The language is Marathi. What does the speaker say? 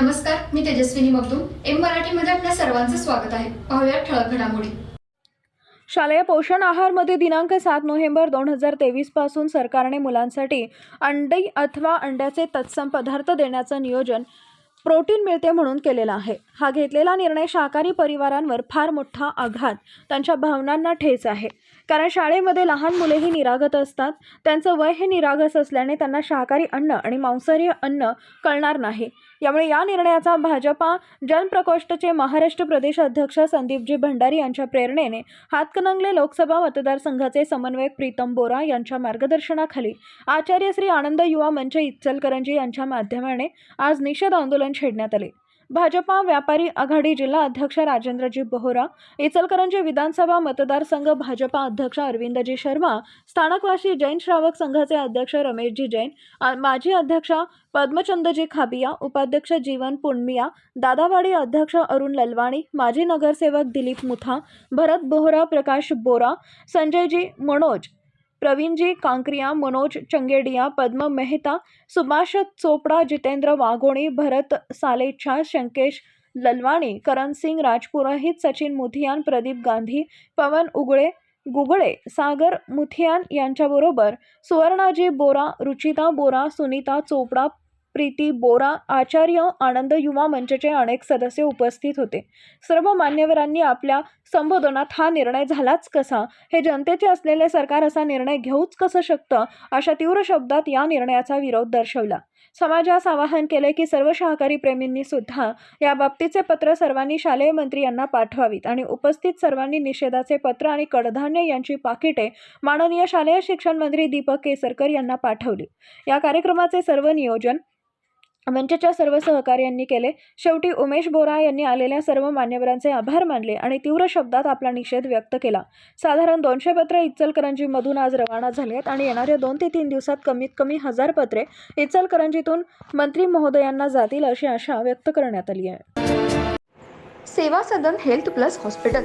नमस्कार मी तेजस्विनी मगदूम. एम मराठीमध्ये आपल्या सर्वांचं स्वागत आहे. पाहूया ठळक घडामोडी. शालेय पोषण आहारमध्ये दिनांक सात नोव्हेंबर दोन हजार तेवीसपासून सरकारने मुलांसाठी अंडी अथवा अंड्याचे तत्सम पदार्थ देण्याचं नियोजन प्रोटीन मिळते म्हणून केलेला आहे. हा घेतलेला निर्णय शाकाहारी परिवारांवर फार मोठा आघात त्यांच्या भावनांना ठेच आहे. कारण शाळेमध्ये लहान मुलेही निरागत असतात त्यांचं वय हे निरागस असल्याने त्यांना शाकाहारी अन्न आणि मांसाहारी अन्न कळणार नाही. यामुळे या निर्णयाचा भाजपा जनप्रकोष्ठचे महाराष्ट्र प्रदेश अध्यक्ष संदीपजी भंडारी यांच्या प्रेरणेने हातकणंगले लोकसभा मतदारसंघाचे समन्वयक प्रीतम बोरा यांच्या मार्गदर्शनाखाली आचार्य श्री आनंद युवा मंच इचलकरंजी यांच्या माध्यमाने आज निषेध आंदोलन छेडण्यात आले. भाजपा व्यापारी आघाडी जिल्हा अध्यक्ष राजेंद्रजी बोहरा इचलकरंजी विधानसभा मतदारसंघ भाजपा अध्यक्ष अरविंदजी शर्मा स्थानकवासी जैन श्रावक संघाचे अध्यक्ष रमेशजी जैन माजी अध्यक्ष पद्मचंदजी खाबिया उपाध्यक्ष जीवन पुणमिया दादावाडी अध्यक्ष अरुण ललवाणी माजी नगरसेवक दिलीप मुथा भरत बोहरा प्रकाश बोरा संजयजी मनोज प्रवीणजी कांक्रिया मनोज चंगेडिया पद्म मेहता सुभाष चोपडा जितेंद्र वाघोणी भरत सालेच्छा शंकेश ललवाणी करण सिंग राजपुरोहित सचिन मुथियान प्रदीप गांधी पवन उगळे गुगळे सागर मुथियान यांच्याबरोबर सुवर्णाजी बोरा रुचिता बोरा सुनीता चोपडा प्रीती बोरा आचार्य आनंद युवा मंचचे अनेक सदस्य उपस्थित होते. सर्व मान्यवरांनी आपल्या संबोधनात हा निर्णय झालाच कसा? हे जनतेचे असलेले सरकार असा निर्णय घेऊच कसं शकतं? अशा तीव्र शब्दात या निर्णयाचा विरोध दर्शवला. समाजास आवाहन केले की सर्व सहकारी प्रेमींनी सुद्धा या बाबतीचे पत्र सर्वांनी शालेय मंत्री यांना पाठवावीत आणि उपस्थित सर्वांनी निषेधाचे पत्र आणि कडधान्य यांची पाकिटे माननीय शालेय शिक्षण मंत्री दीपक केसरकर यांना पाठवली. या कार्यक्रमाचे सर्व नियोजन मंचच्या सर्व सहकार्यांनी केले. शेवटी उमेश बोरा यांनी आलेल्या सर्व मान्यवरांचे आभार मानले आणि तीव्र शब्दात आपला निषेध व्यक्त केला. साधारण दोनशे पत्रे इचलकरंजीमधून आज रवाना झाली आहेत आणि येणाऱ्या दोन ते तीन दिवसात कमीत कमी हजार पत्रे इचलकरंजीतून मंत्री महोदयांना जातील अशी आशा व्यक्त करण्यात आली आहे. Seva Sadan health plus hospital